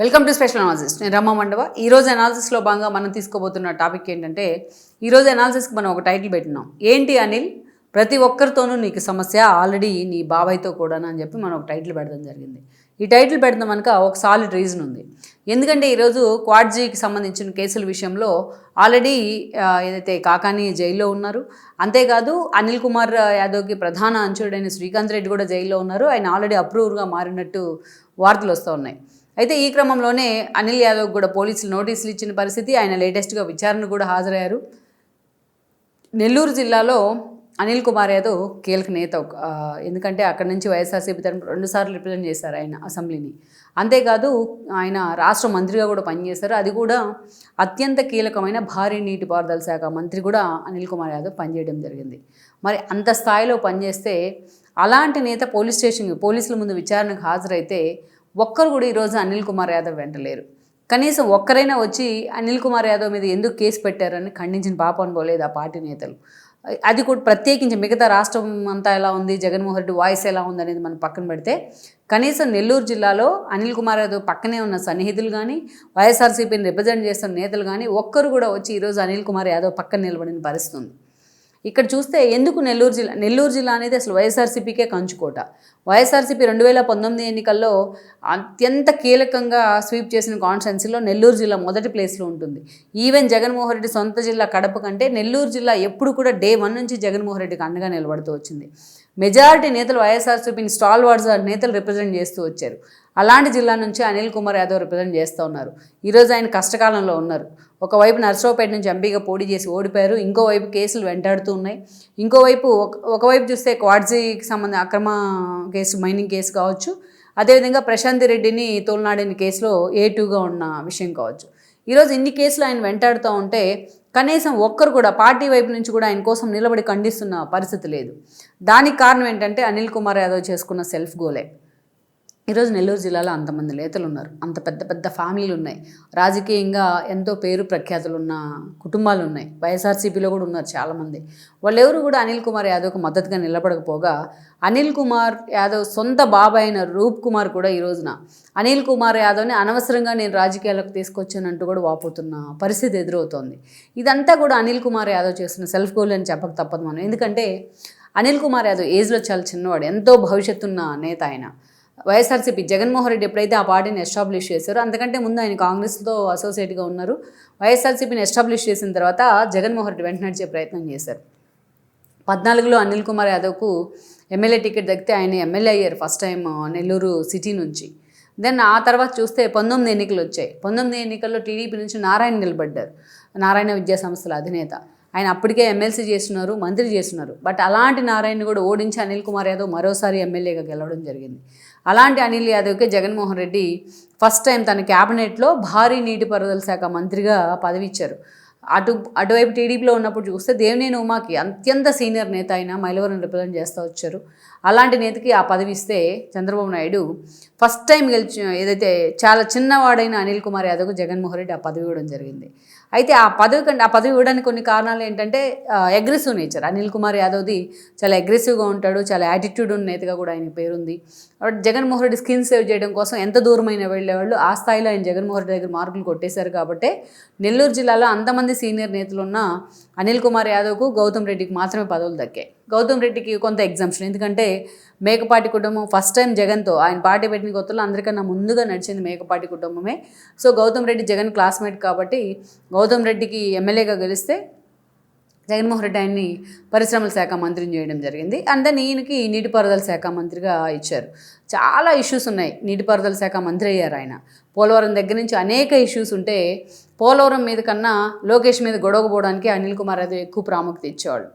Welcome to special analysis నేను రమ్మ మండవ. ఈరోజు అనాలిసిస్లో భాగంగా మనం తీసుకోబోతున్న టాపిక్ ఏంటంటే ఈరోజు అనాలిసిస్కి మనం ఒక టైటిల్ పెట్టినాం. ఏంటి అనిల్? ప్రతి ఒక్కరితోనూ నీకు సమస్య ఆల్రెడీ నీ బాబాయ్తో కూడా అని చెప్పి మనం ఒక టైటిల్ పెడడం జరిగింది. ఈ టైటిల్ పెడతాం కనుక ఒక సాలిడ్ రీజన్ ఉంది. ఎందుకంటే ఈరోజు క్వాడ్జీకి సంబంధించిన కేసుల విషయంలో ఆల్రెడీ ఏదైతే కాకాని జైల్లో ఉన్నారు అంతేకాదు అనిల్ కుమార్ యాదవ్కి ప్రధాన అంచుడైన శ్రీకాంత్ రెడ్డి కూడా జైల్లో ఉన్నారు. ఆయన ఆల్రెడీ అప్రూవర్గా మారినట్టు వార్తలు వస్తూ ఉన్నాయి. అయితే ఈ క్రమంలోనే అనిల్ యాదవ్ కూడా పోలీసులు నోటీసులు ఇచ్చిన పరిస్థితి ఆయన లేటెస్ట్గా విచారణ కూడా హాజరయ్యారు. నెల్లూరు జిల్లాలో అనిల్ కుమార్ యాదవ్ కీలక నేత ఎందుకంటే అక్కడి నుంచి వైఎస్ఆర్సీపీ తరఫున రెండుసార్లు రిప్రజెంట్ చేశారు ఆయన అసెంబ్లీని. అంతేకాదు ఆయన రాష్ట్ర మంత్రిగా కూడా పనిచేశారు. అది కూడా అత్యంత కీలకమైన భారీ నీటిపారుదల శాఖ మంత్రి కూడా అనిల్ కుమార్ యాదవ్ పనిచేయడం జరిగింది. మరి అంత స్థాయిలో పనిచేస్తే అలాంటి నేత పోలీస్ స్టేషన్కి పోలీసుల ముందు విచారణకు హాజరైతే ఒక్కరు కూడా ఈరోజు అనిల్ కుమార్ యాదవ్ వెంట లేరు. కనీసం ఒక్కరైనా వచ్చి అనిల్ కుమార్ యాదవ్ మీద ఎందుకు కేసు పెట్టారని ఖండించిన పాపం పోలేదు ఆ పార్టీ నేతలు. అది కూడా ప్రత్యేకించి మిగతా రాష్ట్రం అంతా ఎలా ఉంది జగన్మోహన్ రెడ్డి వాయిస్ ఎలా ఉంది అనేది మనం పక్కన పెడితే కనీసం నెల్లూరు జిల్లాలో అనిల్ కుమార్ యాదవ్ పక్కనే ఉన్న సన్నిహితులు కానీ వైఎస్ఆర్సీపీని రిప్రజెంట్ చేస్తున్న నేతలు కానీ ఒక్కరు కూడా వచ్చి ఈరోజు అనిల్ కుమార్ యాదవ్ పక్కన నిలబడిన పరిస్థితి ఉంది. ఇక్కడ చూస్తే ఎందుకు నెల్లూరు జిల్లా నెల్లూరు జిల్లా అనేది అసలు వైఎస్ఆర్సీపీకే కంచుకోట. వైఎస్ఆర్సీపీ రెండు వేల పంతొమ్మిది ఎన్నికల్లో అత్యంత కీలకంగా స్వీప్ చేసిన కాన్స్టెన్సీలో నెల్లూరు జిల్లా మొదటి ప్లేస్లో ఉంటుంది. ఈవెన్ జగన్మోహన్ రెడ్డి సొంత జిల్లా కడప కంటే నెల్లూరు జిల్లా ఎప్పుడు కూడా డే వన్ నుంచి జగన్మోహన్ రెడ్డికి అండగా నిలబడుతూ వచ్చింది. మెజారిటీ నేతలు వైఎస్ఆర్సీపీని స్టాల్ వార్డ్స్ నేతలు రిప్రజెంట్ చేస్తూ వచ్చారు. అలాంటి జిల్లా నుంచి అనిల్ కుమార్ యాదవ్ రిప్రజెంట్ చేస్తూ ఉన్నారు. ఈరోజు ఆయన కష్టకాలంలో ఉన్నారు. ఒకవైపు నర్సరావుపేట నుంచి ఎంపీగా పోటీ చేసి ఓడిపోయారు. ఇంకోవైపు కేసులు వెంటాడుతూ ఉన్నాయి. ఇంకోవైపు ఒక ఒకవైపు చూస్తే క్వాడ్జీకి సంబంధించి అక్రమ కేసు మైనింగ్ కేసు కావచ్చు. అదేవిధంగా ప్రశాంత్ రెడ్డిని తోలనాడిన కేసులో ఏ టూగా ఉన్న విషయం కావచ్చు. ఈరోజు ఇన్ని కేసులు ఆయన వెంటాడుతూ ఉంటే కనీసం ఒక్కరు కూడా పార్టీ వైపు నుంచి కూడా ఆయన కోసం నిలబడి ఖండిస్తున్న పరిస్థితి లేదు. దానికి కారణం ఏంటంటే అనిల్ కుమార్ యాదవ్ చేసుకున్న సెల్ఫ్ గోలే. ఈరోజు నెల్లూరు జిల్లాలో అంతమంది నేతలు ఉన్నారు. అంత పెద్ద పెద్ద ఫ్యామిలీలు ఉన్నాయి. రాజకీయంగా ఎంతో పేరు ప్రఖ్యాతులు ఉన్న కుటుంబాలు ఉన్నాయి. వైఎస్ఆర్సీపీలో కూడా ఉన్నారు చాలామంది. వాళ్ళెవరు కూడా అనిల్ కుమార్ యాదవ్కు మద్దతుగా నిలబడకపోగా అనిల్ కుమార్ యాదవ్ సొంత బాబాయ్ అయిన రూప్ కుమార్ కూడా ఈ రోజున అనిల్ కుమార్ యాదవ్ని అనవసరంగా నేను రాజకీయాలకు తీసుకొచ్చానంటూ కూడా వాపోతున్న పరిస్థితి ఎదురవుతోంది. ఇదంతా కూడా అనిల్ కుమార్ యాదవ్ చేస్తున్న సెల్ఫ్ గోల్ అని చెప్పక తప్పదు మనం. ఎందుకంటే అనిల్ కుమార్ యాదవ్ ఏజ్లో చాలా చిన్నవాడు ఎంతో భవిష్యత్తున్న నేత ఆయన. వైఎస్ఆర్సీపీ జగన్మోహన్ రెడ్డి ఎప్పుడైతే ఆ పార్టీని ఎస్టాబ్లిష్ చేశారో అంతకంటే ముందు ఆయన కాంగ్రెస్తో అసోసియేట్గా ఉన్నారు. వైఎస్ఆర్సీపీని ఎస్టాబ్లిష్ చేసిన తర్వాత జగన్మోహన్ రెడ్డి వెంట నడిచే ప్రయత్నం చేశారు. పద్నాలుగులో అనిల్ కుమార్ యాదవ్కు ఎమ్మెల్యే టికెట్ దక్కితే ఆయన ఎమ్మెల్యే అయ్యారు ఫస్ట్ టైం నెల్లూరు సిటీ నుంచి. దెన్ ఆ తర్వాత చూస్తే పంతొమ్మిది ఎన్నికలు వచ్చాయి. పంతొమ్మిది ఎన్నికల్లో టీడీపీ నుంచి నారాయణ నిలబడ్డారు. నారాయణ విద్యా సంస్థల అధినేత. ఆయన అప్పటికే ఎమ్మెల్సీ చేస్తున్నారు మంత్రి చేస్తున్నారు. బట్ అలాంటి నారాయణ కూడా ఓడించి అనిల్ కుమార్ యాదవ్ మరోసారి ఎమ్మెల్యేగా గెలవడం జరిగింది. అలాంటి అనిల్ యాదవ్కే జగన్మోహన్ రెడ్డి ఫస్ట్ టైం తన క్యాబినెట్లో భారీ నీటిపారుదల శాఖ మంత్రిగా పదవి ఇచ్చారు. అటు అటువైపు టీడీపీలో ఉన్నప్పుడు చూస్తే దేవినేని ఉమాకి అత్యంత సీనియర్ నేత అయిన మైలవరం రిప్రజెంట్ చేస్తూ వచ్చారు. అలాంటి నేతకి ఆ పదవి ఇస్తే చంద్రబాబు నాయుడు ఫస్ట్ టైం గెలిచి ఏదైతే చాలా చిన్నవాడైన అనిల్ కుమార్ యాదవ్కు జగన్మోహన్ రెడ్డి ఆ పదవి ఇవ్వడం జరిగింది. అయితే ఆ పదవి కంటే ఆ పదవి ఇవ్వడానికి కొన్ని కారణాలు ఏంటంటే అగ్రెసివ్ నేచర్ అనిల్ కుమార్ యాదవ్ది చాలా అగ్రెసివ్గా ఉంటాడు చాలా యాటిట్యూడ్ ఉన్న నేతగా కూడా ఆయన పేరుంది. కాబట్టి జగన్మోహన్ రెడ్డి స్కిన్ సేవ్ చేయడం కోసం ఎంత దూరమైన వెళ్ళేవాళ్ళు ఆ స్థాయిలో ఆయన జగన్మోహన్ రెడ్డి దగ్గర మార్కులు కొట్టేశారు. కాబట్టి నెల్లూరు జిల్లాలో అంతమంది సీనియర్ నేతలు ఉన్న అనిల్ కుమార్ యాదవ్కు గౌతమ్ రెడ్డికి మాత్రమే పదవులు దక్కాయి. గౌతమ్ రెడ్డికి కొంత ఎగ్జామ్షన్ ఎందుకంటే మేకపాటి కుటుంబం ఫస్ట్ టైం జగన్తో ఆయన పార్టీ పెట్టిన కొత్తలో అందరికన్నా ముందుగా నడిచింది మేకపాటి కుటుంబమే. సో గౌతమ్ రెడ్డి జగన్ క్లాస్మేట్ కాబట్టి గౌతమ్ రెడ్డికి ఎమ్మెల్యేగా గెలిస్తే జగన్మోహన్ రెడ్డి ఆయన్ని పరిశ్రమల శాఖ మంత్రిని చేయడం జరిగింది. అండ్ దెన్ ఈయనకి నీటిపారుదల శాఖ మంత్రిగా ఇచ్చారు. చాలా ఇష్యూస్ ఉన్నాయి. నీటిపారుదల శాఖ మంత్రి అయ్యారు ఆయన. పోలవరం దగ్గర నుంచి అనేక ఇష్యూస్ ఉంటే పోలవరం మీద కన్నా లోకేష్ మీద గొడవ పోవడానికి అనిల్ కుమార్ యాదవ్ ఎక్కువ ప్రాముఖ్యత ఇచ్చేవాళ్ళు.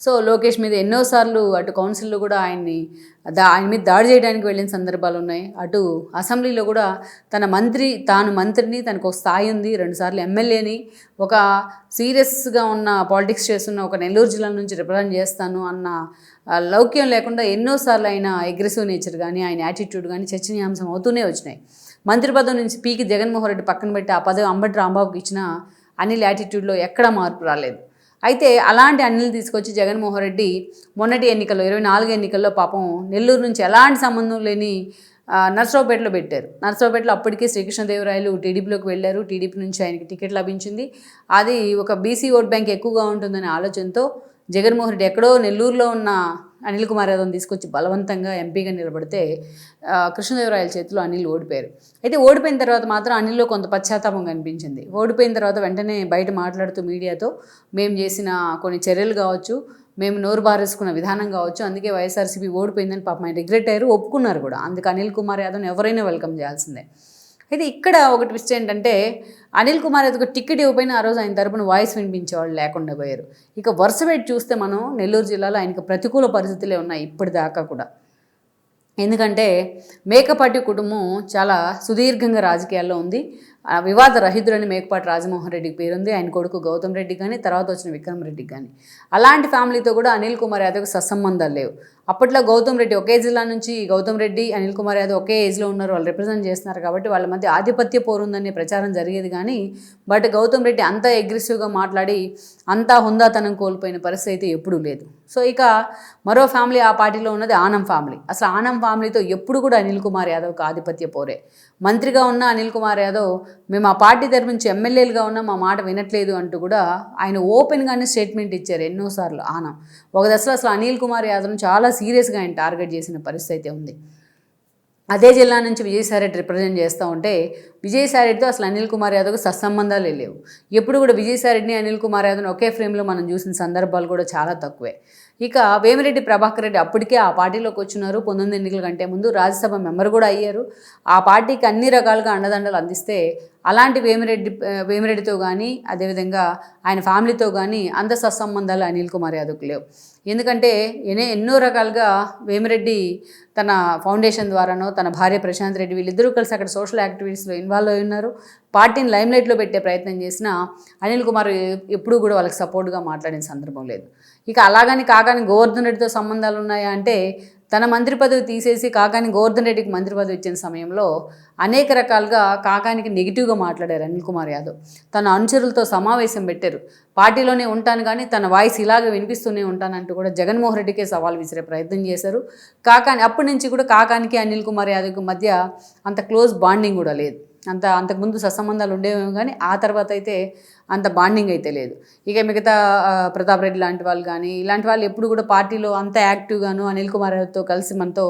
సో లోకేష్ మీద ఎన్నోసార్లు అటు కౌన్సిల్లో కూడా ఆయన్ని దా ఆయన మీద దాడి చేయడానికి వెళ్ళిన సందర్భాలు ఉన్నాయి. అటు అసెంబ్లీలో కూడా తన మంత్రి తాను మంత్రిని తనకు ఒక స్థాయి ఉంది. రెండుసార్లు ఎమ్మెల్యేని ఒక సీరియస్గా ఉన్న పాలిటిక్స్ చేస్తున్న ఒక నెల్లూరు జిల్లా నుంచి రిప్రజెంట్ చేస్తాను అన్న లౌక్యం లేకుండా ఎన్నోసార్లు ఆయన అగ్రెసివ్ నేచర్ కానీ ఆయన యాటిట్యూడ్ కానీ చర్చనీయాంశం అవుతూనే వచ్చినాయి. మంత్రి పదవి నుంచి పీకి జగన్మోహన్ రెడ్డి పక్కన పెట్టి ఆ పదవి అంబటి రాంబాబుకి ఇచ్చిన అనిల్ యాటిట్యూడ్లో ఎక్కడా మార్పు రాలేదు. అయితే అలాంటి అనిల్ తీసుకొచ్చి జగన్మోహన్ రెడ్డి మొన్నటి ఎన్నికల్లో ఇరవై నాలుగు ఎన్నికల్లో పాపం నెల్లూరు నుంచి ఎలాంటి సంబంధం లేని నర్సరావుపేటలో పెట్టారు. నర్సరావుపేటలో అప్పటికే శ్రీకృష్ణదేవరాయలు టీడీపీలోకి వెళ్ళారు. టీడీపీ నుంచి ఆయనకి టికెట్ లభించింది. అది ఒక బీసీ ఓట్ బ్యాంక్ ఎక్కువగా ఉంటుందనే ఆలోచనతో జగన్మోహన్ రెడ్డి ఎక్కడో నెల్లూరులో ఉన్న అనిల్ కుమార్ యాదవ్ని తీసుకొచ్చి బలవంతంగా ఎంపీగా నిలబడితే కృష్ణదేవరాయల చేతిలో అనిల్ ఓడిపోయారు. అయితే ఓడిపోయిన తర్వాత మాత్రం అనిల్లో కొంత పశ్చాత్తాపం కనిపించింది. ఓడిపోయిన తర్వాత వెంటనే బయట మాట్లాడుతూ మీడియాతో మేము చేసిన కొన్ని చర్యలు కావచ్చు మేము నోరు బారేసుకున్న విధానం కావచ్చు అందుకే వైఎస్ఆర్సీపీ ఓడిపోయిందని పాపం ఆయన రిగ్రెట్ అయ్యారు ఒప్పుకున్నారు కూడా. అందుకు అనిల్ కుమార్ యాదవ్ని ఎవరైనా వెల్కమ్ చేయాల్సిందే. అయితే ఇక్కడ ఒక ట్విస్ట్ ఏంటంటే అనిల్ కుమార్ యాదవ్కి టికెట్ ఇవ్వబోయిన ఆ రోజు ఆయన తరపున వాయిస్ వినిపించేవాళ్ళు లేకుండా పోయారు. ఇక వరుస పెట్టి చూస్తే మనం నెల్లూరు జిల్లాలో ఆయనకు ప్రతికూల పరిస్థితులే ఉన్నాయి ఇప్పటిదాకా కూడా. ఎందుకంటే మేకపాటి కుటుంబం చాలా సుదీర్ఘంగా రాజకీయాల్లో ఉంది. ఆ వివాద రహితుడని మేకపాటి రాజమోహన్ రెడ్డికి పేరుంది. ఆయన కొడుకు గౌతమ్ రెడ్డి కానీ తర్వాత వచ్చిన విక్రమ్ రెడ్డికి కానీ అలాంటి ఫ్యామిలీతో కూడా అనిల్ కుమార్ యాదవ్కి సత్సంబంధాలు లేవు. అప్పట్లో గౌతమ్ రెడ్డి ఒకే జిల్లా నుంచి గౌతమ్ రెడ్డి అనిల్ కుమార్ యాదవ్ ఒకే ఏజ్లో ఉన్నారు. వాళ్ళు రిప్రజెంట్ చేస్తున్నారు కాబట్టి వాళ్ళ మధ్య ఆధిపత్య పోరుందనే ప్రచారం జరిగేది కానీ బట్ గౌతమ్ రెడ్డి అంత అగ్రెసివ్గా మాట్లాడి అంతా హుందాతనం కోల్పోయిన పరిస్థితి అయితే ఎప్పుడూ లేదు. సో ఇక మరో ఫ్యామిలీ ఆ పార్టీలో ఉన్నది ఆనం ఫ్యామిలీ అసలు ఆనం ఫ్యామిలీతో ఎప్పుడు కూడా అనిల్ కుమార్ యాదవ్కి ఆధిపత్య పోరే. మంత్రిగా ఉన్న అనిల్ కుమార్ యాదవ్ మేము ఆ పార్టీ తరపు నుంచి ఎమ్మెల్యేలుగా ఉన్న మా మాట వినట్లేదు అంటూ కూడా ఆయన ఓపెన్గానే స్టేట్మెంట్ ఇచ్చారు ఎన్నోసార్లు ఆనం. ఒక దశలో అసలు అనిల్ కుమార్ యాదవ్ను చాలా సీరియస్గా ఆయన టార్గెట్ చేసిన పరిస్థితి అయితే ఉంది. అదే జిల్లా నుంచి విజయసాయిరెడ్డి రిప్రజెంట్ చేస్తూ ఉంటే విజయసాయిరెడ్డితో అసలు అనిల్ కుమార్ యాదవ్కి సత్సంబంధాలే లేవు. ఎప్పుడు కూడా విజయసాయిరెడ్డిని అనిల్ కుమార్ యాదవ్ని ఒకే ఫ్రేమ్లో మనం చూసిన సందర్భాలు కూడా చాలా తక్కువే. ఇక వేమిరెడ్డి ప్రభాకర్ రెడ్డి అప్పటికే ఆ పార్టీలోకి వచ్చినారు. పంతొమ్మిది ఎన్నికల కంటే ముందు రాజ్యసభ మెంబర్ కూడా అయ్యారు. ఆ పార్టీకి అన్ని రకాలుగా అండదండలు అందిస్తే అలాంటి వేమిరెడ్డి వేమిరెడ్డితో కానీ అదేవిధంగా ఆయన ఫ్యామిలీతో కానీ అంత సత్సంబంధాలు అనిల్ కుమార్ యాదవ్కి లేవు. ఎందుకంటే ఎనే ఎన్నో రకాలుగా వేమిరెడ్డి తన ఫౌండేషన్ ద్వారానో తన భార్య ప్రశాంత్ రెడ్డి వీళ్ళిద్దరూ కలిసి అక్కడ సోషల్ యాక్టివిటీస్లో ఇన్వాల్వ్ అయి ఉన్నారు. పార్టీని లైమ్లైట్లో పెట్టే ప్రయత్నం చేసినా అనిల్ కుమార్ ఎప్పుడూ కూడా వాళ్ళకి సపోర్ట్గా మాట్లాడిన సందర్భం లేదు. ఇక అలాగని కాకాని గోవర్ధన్ రెడ్డితో సంబంధాలు ఉన్నాయా అంటే తన మంత్రి పదవి తీసేసి కాకాని గోవర్ధన్ రెడ్డికి మంత్రి పదవి ఇచ్చిన సమయంలో అనేక రకాలుగా కాకానికి నెగిటివ్గా మాట్లాడారు అనిల్ కుమార్ యాదవ్. తన అనుచరులతో సమావేశం పెట్టారు. పార్టీలోనే ఉంటాను కానీ తన వాయిస్ ఇలాగ వినిపిస్తూనే ఉంటానంటూ కూడా జగన్మోహన్ రెడ్డికే సవాల్ విసిరే ప్రయత్నం చేశారు. కాకాని అప్పటి నుంచి కూడా కాకానికి అనిల్ కుమార్ యాదవ్కి మధ్య అంత క్లోజ్ బాండింగ్ కూడా లేదు. అంత అంతకుముందు సత్సంబంధాలు ఉండేవేమో కానీ ఆ తర్వాత అయితే అంత బాండింగ్ అయితే లేదు. ఇక మిగతా ప్రతాప్ రెడ్డి లాంటి వాళ్ళు కానీ ఇలాంటి వాళ్ళు ఎప్పుడు కూడా పార్టీలో అంత యాక్టివ్గాను అనిల్ కుమార్ యాదవ్తో కలిసి మనతో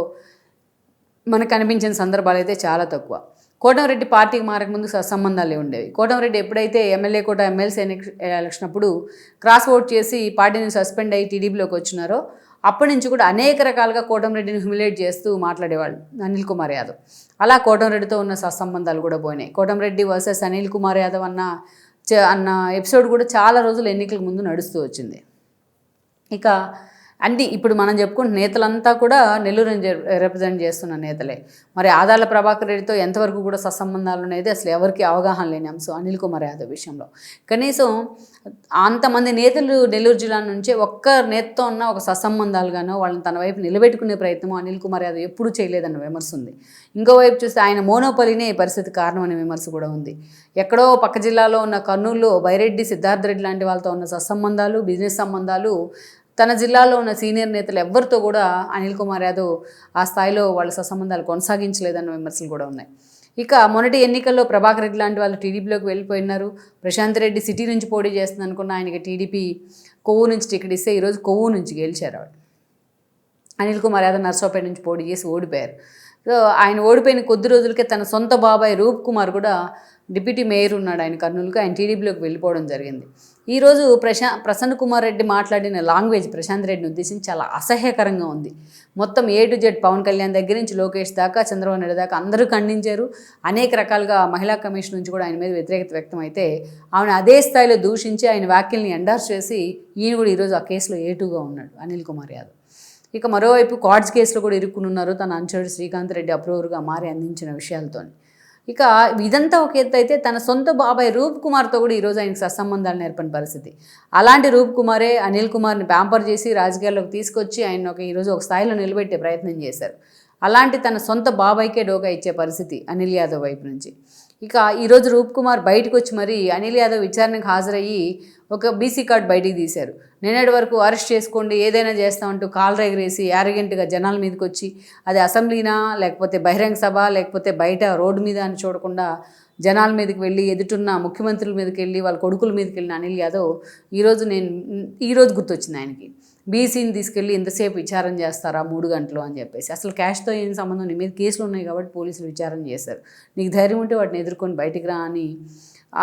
మనకు కనిపించిన సందర్భాలు అయితే చాలా తక్కువ. కోటంరెడ్డి పార్టీకి మారకముందు సత్సంబంధాలే ఉండేవి. కోటంరెడ్డి ఎప్పుడైతే ఎమ్మెల్యే కోట ఎమ్మెల్సీ ఎలక్షన్ అప్పుడు క్రాస్ ఓట్ చేసి పార్టీని సస్పెండ్ అయ్యి టీడీపీలోకి వచ్చినారో అప్పటి నుంచి కూడా అనేక రకాలుగా కోటంరెడ్డిని హ్యూమిలేట్ చేస్తూ మాట్లాడేవాళ్ళు అనిల్ కుమార్ యాదవ్. అలా కోటంరెడ్డితో ఉన్న సత్సంబంధాలు కూడా పోయినాయి. కోటంరెడ్డి వర్సెస్ అనిల్ కుమార్ యాదవ్ అన్న చ- అన్న ఎపిసోడ్ కూడా చాలా రోజులు ఎన్నికల ముందు నడుస్తూ వచ్చింది. ఇక అంటే ఇప్పుడు మనం చెప్పుకుంటున్న నేతలంతా కూడా నెల్లూరుని రిప్రజెంట్ చేస్తున్న నేతలే. మరి ఆదాల ప్రభాకర్ రెడ్డితో ఎంతవరకు కూడా సత్సంబంధాలు అనేది అసలు ఎవరికి అవగాహన లేని అంశం అనిల్ కుమార్ యాదవ్ విషయంలో. కనీసం అంతమంది నేతలు నెల్లూరు జిల్లా నుంచే ఒక్క నేతతో ఉన్న ఒక సత్సంబంధాలుగానో వాళ్ళని తన వైపు నిలబెట్టుకునే ప్రయత్నం అనిల్ కుమార్ యాదవ్ ఎప్పుడూ చేయలేదన్న విమర్శ ఉంది. ఇంకోవైపు చూస్తే ఆయన మోనోపలినే ఈ పరిస్థితి కారణం అనే విమర్శ కూడా ఉంది. ఎక్కడో పక్క జిల్లాలో ఉన్న కర్నూలులో బైరెడ్డి సిద్ధార్థ రెడ్డి లాంటి వాళ్ళతో ఉన్న సత్సంబంధాలు బిజినెస్ సంబంధాలు తన జిల్లాలో ఉన్న సీనియర్ నేతలు ఎవ్వరితో కూడా అనిల్ కుమార్ యాదవ్ ఆ స్థాయిలో వాళ్ళ సత్సంబంధాలు కొనసాగించలేదన్న విమర్శలు కూడా ఉన్నాయి. ఇక మొన్నటి ఎన్నికల్లో ప్రభాకర్ రెడ్డి లాంటి వాళ్ళు టీడీపీలోకి వెళ్ళిపోయినారు. ప్రశాంత్ రెడ్డి సిటీ నుంచి పోటీ చేస్తుంది అనుకున్న ఆయనకి టీడీపీ కొవ్వు నుంచి టికెట్ ఇస్తే ఈరోజు కొవ్వు నుంచి గెలిచారు ఆవిడ. అనిల్ కుమార్ యాదవ్ నర్సాపేట నుంచి పోటీ చేసి ఓడిపోయారు. సో ఆయన ఓడిపోయిన కొద్ది రోజులకే తన సొంత బాబాయ్ రూప్ కుమార్ కూడా డిప్యూటీ మేయర్ ఉన్నాడు ఆయన కర్నూలుకు ఆయన టీడీపీలోకి వెళ్ళిపోవడం జరిగింది. ఈరోజు ప్రశా ప్రసన్న కుమార్ రెడ్డి మాట్లాడిన లాంగ్వేజ్ ప్రశాంత్ రెడ్డిని ఉద్దేశించి చాలా అసహ్యకరంగా ఉంది. మొత్తం A to Z Pawan Kalyan దగ్గర నుంచి లోకేష్ దాకా చంద్రబాబు నాయుడు దాకా అందరూ ఖండించారు. అనేక రకాలుగా మహిళా కమిషన్ నుంచి కూడా ఆయన మీద వ్యతిరేకత వ్యక్తం అయితే ఆమెను అదే స్థాయిలో దూషించి ఆయన వ్యాఖ్యల్ని ఎండార్స్ చేసి ఈయన కూడా ఈరోజు ఆ కేసులో ఏటుగా ఉన్నాడు అనిల్ కుమార్ యాదవ్. ఇక మరోవైపు కార్డ్స్ కేసులో కూడా ఇరుక్కునున్నారు తన అనుచరుడు శ్రీకాంత్ రెడ్డి అప్రూవర్గా మారి అందించిన విషయాలతో ఇక ఇదంతా ఒక ఎత్తు అయితే తన సొంత బాబాయ్ రూప్ కుమార్తో కూడా ఈరోజు ఆయనకు సత్సంబంధాలు నేర్పని పరిస్థితి. అలాంటి రూప్ కుమారే అనిల్ కుమార్ని ప్యాంపర్ చేసి రాజకీయాల్లోకి తీసుకొచ్చి ఆయన ఒక ఈరోజు ఒక స్థాయిలో నిలబెట్టే ప్రయత్నం చేశారు. అలాంటి తన సొంత బాబాయ్కే డోకా ఇచ్చే పరిస్థితి అనిల్ యాదవ్ వైపు నుంచి. ఇక ఈరోజు రూప్ కుమార్ బయటకు వచ్చి మరి అనిల్ యాదవ్ విచారణకు హాజరయ్యి ఒక బీసీ కార్డు బయటికి తీశారు. నిన్నటి వరకు అరెస్ట్ చేసుకోండి ఏదైనా చేస్తామంటూ కాల్ ఎగరేసి యారగెంట్గా జనాల మీదకి వచ్చి అది అసెంబ్లీనా లేకపోతే బహిరంగ సభ లేకపోతే బయట రోడ్డు మీద అని చూడకుండా జనాల మీదకి వెళ్ళి ఎదుటున్న ముఖ్యమంత్రుల మీదకి వెళ్ళి వాళ్ళ కొడుకుల మీదకి వెళ్ళిన అనిల్ యాదవ్ ఈరోజు నేను ఈరోజు గుర్తొచ్చింది ఆయనకి. బీసీని తీసుకెళ్ళి ఇంతసేపు విచారం చేస్తారా మూడు గంటలు అని చెప్పేసి. అసలు క్యాష్తో ఏం సంబంధం? నీ మీద కేసులు ఉన్నాయి కాబట్టి పోలీసులు విచారణ చేశారు. నీకు ధైర్యం ఉంటే వాటిని ఎదుర్కొని బయటికి రా అని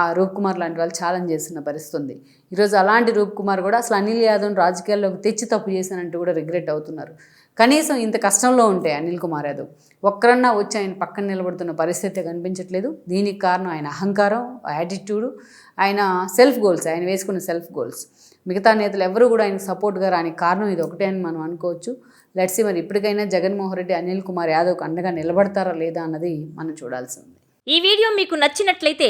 ఆ రూప్ కుమార్ లాంటి వాళ్ళు ఛాలెంజ్ చేస్తున్న పరిస్థితి ఉంది. ఈరోజు అలాంటి రూప్ కుమార్ కూడా అసలు అనిల్ యాదవ్ని రాజకీయాల్లోకి తెచ్చి తప్పు చేశానంటూ కూడా రిగ్రెట్ అవుతున్నారు. కనీసం ఇంత కష్టంలో ఉంటే అనిల్ కుమార్ యాదవ్ ఒక్కరన్నా వచ్చి ఆయన పక్కన నిలబడుతున్న పరిస్థితి కనిపించట్లేదు. దీనికి కారణం ఆయన అహంకారం యాటిట్యూడు ఆయన సెల్ఫ్ గోల్స్ ఆయన వేసుకున్న సెల్ఫ్ గోల్స్ మిగతా నేతలు ఎవరు కూడా ఆయనకు సపోర్ట్గా రాని కారణం ఇది ఒకటే అని మనం అనుకోవచ్చు. లెట్సి మరి ఇప్పటికైనా జగన్మోహన్ రెడ్డి అనిల్ కుమార్ యాదవ్కి అండగా నిలబడతారా లేదా అన్నది మనం చూడాల్సి ఉంది. ఈ వీడియో మీకు నచ్చినట్లయితే